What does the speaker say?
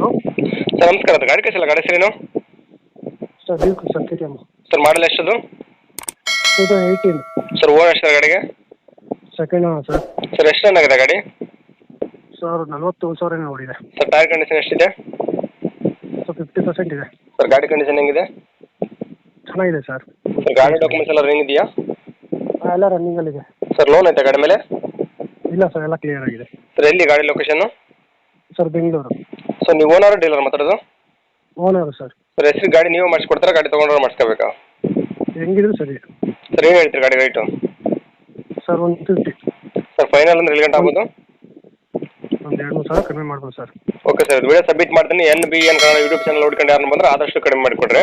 Sir ನಮಸ್ಕಾರ ಅದು ಗಾಡಿ ಕಳಿಸಿಲ್ಲ ಗಾಡಿ ಹೆಸರೇನು sir Duke sir K T M sir model ಎಷ್ಟದು? Two thousand eighteen. Sir own ಎಷ್ಟು ಗಾಡಿಗೆ? ಸೆಕೆಂಡ್ ಸರ್ ಸರ್ ಎಷ್ಟು ರನ್ ಆಗಿದೆ ಗಾಡಿ? ಸರ್ ನಲ್ವತ್ತು ಸಾವಿರ ಏನೋ ನೋಡಿದೆ ಸರ್ ಟೈರ್ ಕಂಡೀಷನ್ ಎಷ್ಟಿದೆ? ಸರ್ ಫಿಫ್ಟಿ ಪರ್ಸೆಂಟ್ ಇದೆ. ಸರ್ ಗಾಡಿ ಕಂಡೀಷನ್ ಹೆಂಗಿದೆ? ಚೆನ್ನಾಗಿದೆ ಸರ್ ಸರ್ ಗಾಡಿ ಡಾಕ್ಯುಮೆಂಟ್ಸ್ ಎಲ್ಲ ರನ್ನಿಂಗ್ ಇದೆಯಾ? ಎಲ್ಲ ರನ್ನಿಂಗಲ್ಲಿದೆ ಸರ್ ಲೋನ್ ಐತೆ ಗಾಡಿ ಮೇಲೆ? ಇಲ್ಲ ಸರ್ ಎಲ್ಲ ಕ್ಲಿಯರ್ ಆಗಿದೆ. ಸರ್ ಎಲ್ಲಿ ಗಾಡಿ ಲೊಕೇಶನ್ ಸರ್ ಬೆಂಗಳೂರು. ಸರ್ ನೀವು ಓನರ್ ಡೀಲರ್ ಮಾತಾಡೋದು? Owner sir. ಸರ್ ಹೆಸರು ಗಾಡಿ ನೀವು ಮಾಡಿಸ್ಕೊಡ್ತಾರಾ? ಗಾಡಿ ತೊಗೊಂಡ್ರೆ ಮಾಡಿಸ್ಕೋಬೇಕಾ? ಹೆಂಗಿದ್ರು ಸರಿ. ಸರ್ ಏನು ಹೇಳ್ತೀರಿ ಗಾಡಿ ರೈಟು ಸರ್ ಒಂದು ಫಿಫ್ಟಿ ಸರ್ ಫೈನಲ್ ಅಂದ್ರೆ ಎಲ್ಲಿ ಗಂಟೆ ಆಗ್ಬೋದು? ಒಂದು ಎರಡು ಮೂರು ಸಾವಿರ ಕಡಿಮೆ ಮಾಡ್ಬೋದು sir. Okay sir video submit ಮಾಡ್ತೀನಿ. N B N Kannada YouTube channel ನೋಡ್ಕೊಂಡು ಯಾರು ಬಂದ್ರೆ ಆದಷ್ಟು ಕಡಿಮೆ ಮಾಡಿಕೊಡ್ರಿ.